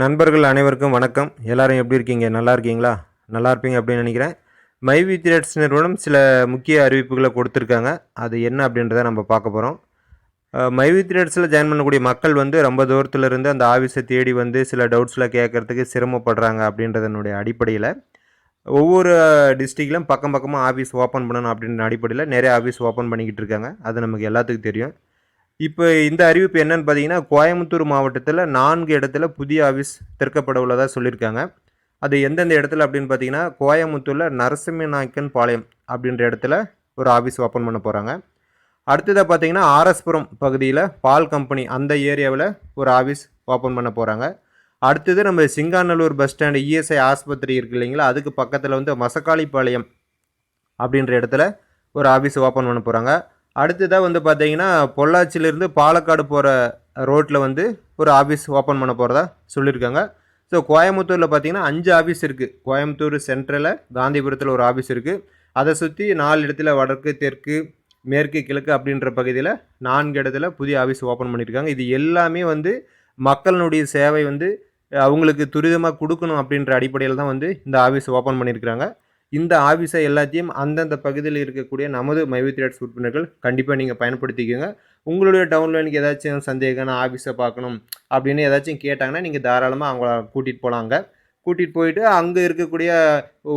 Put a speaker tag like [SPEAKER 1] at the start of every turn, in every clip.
[SPEAKER 1] நண்பர்கள் அனைவருக்கும் வணக்கம் எல்லோரும் எப்படி இருக்கீங்க நல்லா இருக்கீங்களா நல்லா இருப்பீங்க அப்படின்னு நினைக்கிறேன் மை திரேட்ஸ் நிறுவனம் சில முக்கிய அறிவிப்புகளை கொடுத்துருக்காங்க அது என்ன அப்படின்றத நம்ம பார்க்க போகிறோம் மை திரேட்ஸில் ஜாயின் பண்ணக்கூடிய மக்கள் வந்து ரொம்ப தூரத்துலேருந்து அந்த ஆஃபீஸை தேடி வந்து சில டவுட்ஸில் கேட்குறதுக்கு சிரமப்படுறாங்க அப்படின்றதனுடைய அடிப்படையில் ஒவ்வொரு டிஸ்ட்ரிக்ட்லையும் பக்கம் பக்கமாக ஆஃபீஸ் ஓப்பன் பண்ணணும் அப்படின்ற அடிப்படையில் நிறைய ஆஃபீஸ் ஓப்பன் பண்ணிக்கிட்டு இருக்காங்க அது நமக்கு எல்லாத்துக்கும் தெரியும் இப்போ இந்த அறிவிப்பு என்னன்னு பார்த்தீங்கன்னா கோயம்புத்தூர் மாவட்டத்தில் நான்கு இடத்துல புதிய ஆஃபீஸ் திறக்கப்பட உள்ளதாக சொல்லியிருக்காங்க அது எந்தெந்த இடத்துல அப்படின்னு பார்த்தீங்கன்னா கோயம்புத்தூரில் நரசிம்மநாயக்கன் பாளையம் அப்படின்ற இடத்துல ஒரு ஆஃபீஸ் ஓப்பன் பண்ண போகிறாங்க அடுத்ததாக பார்த்தீங்கன்னா ஆர்எஸ்புரம் பகுதியில் பால் கம்பெனி அந்த ஏரியாவில் ஒரு ஆஃபீஸ் ஓப்பன் பண்ண போகிறாங்க அடுத்தது நம்ம சிங்காநல்லூர் பஸ் ஸ்டாண்டு இஎஸ்ஐ ஆஸ்பத்திரி இருக்குது இல்லைங்களா அதுக்கு பக்கத்தில் வந்து மசக்காளிப்பாளையம் அப்படின்ற இடத்துல ஒரு ஆஃபீஸ் ஓப்பன் பண்ண போகிறாங்க அடுத்ததாக வந்து பார்த்தீங்கன்னா பொள்ளாச்சியிலேருந்து பாலக்காடு போகிற ரோட்டில் வந்து ஒரு ஆஃபீஸ் ஓப்பன் பண்ண போகிறதா சொல்லியிருக்காங்க ஸோ கோயம்புத்தூரில் பார்த்தீங்கன்னா அஞ்சு ஆஃபீஸ் இருக்குது கோயம்புத்தூர் சென்ட்ரலில் காந்திபுரத்தில் ஒரு ஆஃபீஸ் இருக்குது அதை சுற்றி நாலு இடத்துல வடக்கு தெற்கு மேற்கு கிழக்கு அப்படின்ற பகுதியில் நான்கு இடத்துல புதிய ஆஃபீஸ் ஓப்பன் பண்ணியிருக்காங்க இது எல்லாமே வந்து மக்களினுடைய சேவை வந்து அவங்களுக்கு துரிதமாக கொடுக்கணும் அப்படின்ற அடிப்படையில் தான் வந்து இந்த ஆஃபீஸ் ஓப்பன் பண்ணியிருக்கிறாங்க இந்த ஆஃபீஸை எல்லாத்தையும் அந்தந்த பகுதியில் இருக்கக்கூடிய நமது மைவி த்ரேட்ஸ் உறுப்பினர்கள் கண்டிப்பாக நீங்கள் பயன்படுத்திக்கோங்க உங்களுடைய டவுன்லைனுக்கு ஏதாச்சும் சந்தேகம் ஆஃபீஸை பார்க்கணும் அப்படின்னு ஏதாச்சும் கேட்டாங்கன்னா நீங்கள் தாராளமாக அவங்கள கூட்டிகிட்டு போகலாங்க கூட்டிகிட்டு போயிட்டு அங்கே இருக்கக்கூடிய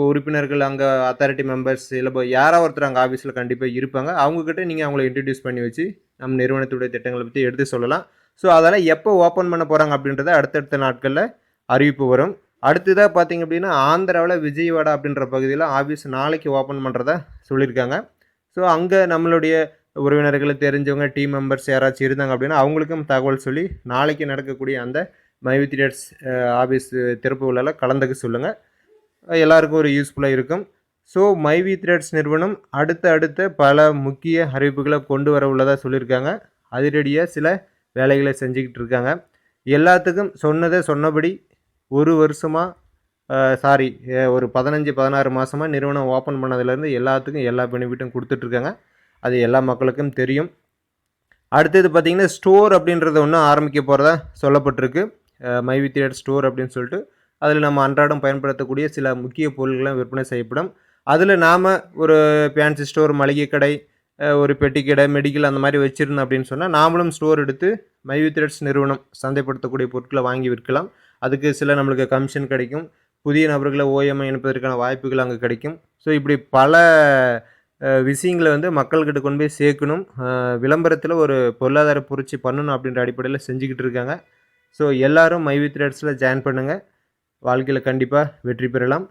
[SPEAKER 1] உறுப்பினர்கள் அங்கே அத்தாரிட்டி மெம்பர்ஸ் இல்லை யாராவது ஒருத்தர் அங்கே ஆஃபீஸில் கண்டிப்பாக இருப்பாங்க அவங்கக்கிட்ட நீங்கள் அவங்கள இன்ட்ரடியூஸ் பண்ணி வச்சு நம்ம நிறுவனத்துடைய திட்டங்களை பற்றி எடுத்து சொல்லலாம் ஸோ அதெல்லாம் எப்போ ஓப்பன் பண்ண போகிறாங்க அப்படின்றத அடுத்தடுத்த நாட்களில் அறிவிப்பு வரும் அடுத்ததாக பார்த்திங்க அப்படின்னா ஆந்திராவில் விஜயவாடா அப்படின்ற பகுதியில் ஆஃபீஸ் நாளைக்கு ஓப்பன் பண்ணுறதா சொல்லியிருக்காங்க ஸோ அங்கே நம்மளுடைய உறவினர்கள் தெரிஞ்சவங்க டீம் மெம்பர்ஸ் யாராச்சும் இருந்தாங்க அப்படின்னா அவங்களுக்கும் தகவல் சொல்லி நாளைக்கு நடக்கக்கூடிய அந்த மைவி தியேட்டர்ஸ் ஆஃபீஸ் திறப்பு விழாவில் கலந்துக்க சொல்லுங்கள் எல்லாருக்கும் ஒரு யூஸ்ஃபுல்லாக இருக்கும் ஸோ மைவி த்ரெட்ஸ் நிறுவனம் அடுத்த அடுத்த பல முக்கிய அறிவிப்புகளை கொண்டு வர உள்ளதாக சொல்லியிருக்காங்க அதிரடியாக சில வேலைகளை செஞ்சுக்கிட்டு இருக்காங்க எல்லாத்துக்கும் சொன்னதை சொன்னபடி ஒரு வருஷமாக சாரி ஒரு பதினஞ்சு பதினாறு மாதமாக நிறுவனம் ஓப்பன் பண்ணதுலேருந்து எல்லாத்துக்கும் எல்லா பெனிஃபிட்டும் கொடுத்துட்ருக்காங்க அது எல்லா மக்களுக்கும் தெரியும் அடுத்தது பார்த்திங்கன்னா ஸ்டோர் அப்படின்றத ஒன்றும் ஆரம்பிக்க போகிறதா சொல்லப்பட்டிருக்கு மை வித்தியட் ஸ்டோர் அப்படின்னு சொல்லிட்டு அதில் நம்ம அன்றாடம் பயன்படுத்தக்கூடிய சில முக்கிய பொருட்களும் விற்பனை செய்யப்படும் அதில் நாம் ஒரு பேன்சி ஸ்டோர் மளிகை கடை ஒரு பெட்டி கடை மெடிக்கல் அந்த மாதிரி வச்சுருந்தேன் அப்படின்னு சொன்னால் நாமளும் ஸ்டோர் எடுத்து மைவி த்ரெட்ஸ் நிறுவனம் சந்தைப்படுத்தக்கூடிய பொருட்களை வாங்கி விற்கலாம் அதுக்கு சில நம்மளுக்கு கமிஷன் கிடைக்கும் புதிய நபர்களை ஓஎம்ஐ இணைப்பதற்கான வாய்ப்புகள் அங்கே கிடைக்கும் ஸோ இப்படி பல விஷயங்களை வந்து மக்கள்கிட்ட கொண்டு போய் சேர்க்கணும் விளம்பரத்தில் ஒரு பொருளாதார புரட்சி பண்ணணும் அப்படின்ற அடிப்படையில் செஞ்சுக்கிட்டு இருக்காங்க ஸோ எல்லோரும் மைவி த்ரெட்ஸில் ஜாயின் பண்ணுங்கள் வாழ்க்கையில் கண்டிப்பாக வெற்றி பெறலாம்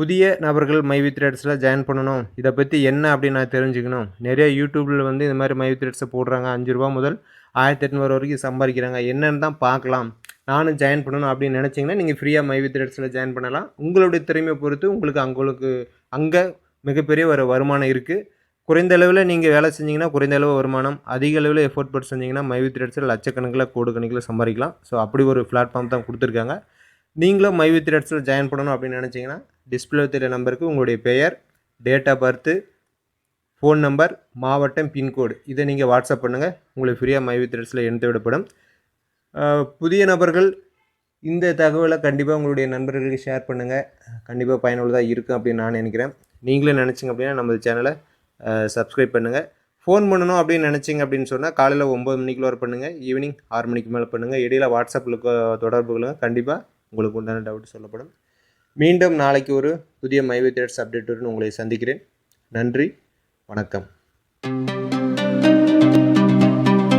[SPEAKER 1] புதிய நபர்கள் மைவி த்ரெட்ஸில் ஜாயின் பண்ணணும் இதை பற்றி என்ன அப்படின்னு நான் தெரிஞ்சுக்கணும் நிறைய யூடியூப்பில் வந்து இந்த மாதிரி மைவி த்ரெட்ஸை போடுறாங்க அஞ்சு ரூபா முதல் ஆயிரத்தி எட்நூறு வரைக்கும் சம்பாதிக்கிறாங்க என்னென்னு தான் பார்க்கலாம் நானும் ஜாயின் பண்ணணும் அப்படின்னு நினச்சிங்கன்னா நீங்கள் ஃப்ரீயாக மைவி த்ரெட்ஸில் ஜாயின் பண்ணலாம் உங்களுடைய திறமையை பொறுத்து உங்களுக்கு அங்களுக்கு அங்கே மிகப்பெரிய ஒரு வருமானம் இருக்குது குறைந்த அளவில் நீங்கள் வேலை செஞ்சிங்கன்னா குறைந்த அளவு வருமானம் அதிக அளவில் எஃபோர்ட் போட்டு செஞ்சிங்கன்னா மைவி த்ரெட்ஸில் லட்சக்கணக்கில் கோடு கணக்கில் சம்பாதிக்கலாம் ஸோ அப்படி ஒரு பிளாட்ஃபார்ம் தான் கொடுத்துருக்காங்க நீங்களும் மைவி த்ரெட்ஸில் ஜாயின் பண்ணணும் அப்படின்னு நினச்சிங்கன்னா டிஸ்பிளே தெரிய நம்பருக்கு உங்களுடைய பெயர் date of birth phone number மாவட்டம் பின்கோடு இதை நீங்கள் வாட்ஸ்அப் பண்ணுங்கள் உங்களுக்கு ஃப்ரீயாக மைவி த்ரெட்ஸில் எடுத்து விடப்படும் புதிய நபர்கள் இந்த தகவலை கண்டிப்பாக உங்களுடைய நண்பர்களுக்கு ஷேர் பண்ணுங்கள் கண்டிப்பாக பயனுள்ளதாக இருக்கும் அப்படின்னு நான் நினைக்கிறேன் நீங்களே நினச்சிங்க அப்படின்னா நம்ம சேனலை சப்ஸ்கிரைப் பண்ணுங்கள் ஃபோன் பண்ணணும் அப்படின்னு நினச்சிங்க அப்படின்னு சொன்னால் காலையில் ஒம்பது மணிக்குள்ள வர பண்ணுங்கள் ஈவினிங் ஆறு மணிக்கு மேலே பண்ணுங்கள் இடையில் வாட்ஸ்அப்பில் தொடர்புகளும் கண்டிப்பாக உங்களுக்கு உண்டான டவுட் சொல்லப்படும் மீண்டும் நாளைக்கு ஒரு புதிய மைவி தேட்ஸ் அப்டேட்டுடன் உங்களை சந்திக்கிறேன் நன்றி வணக்கம்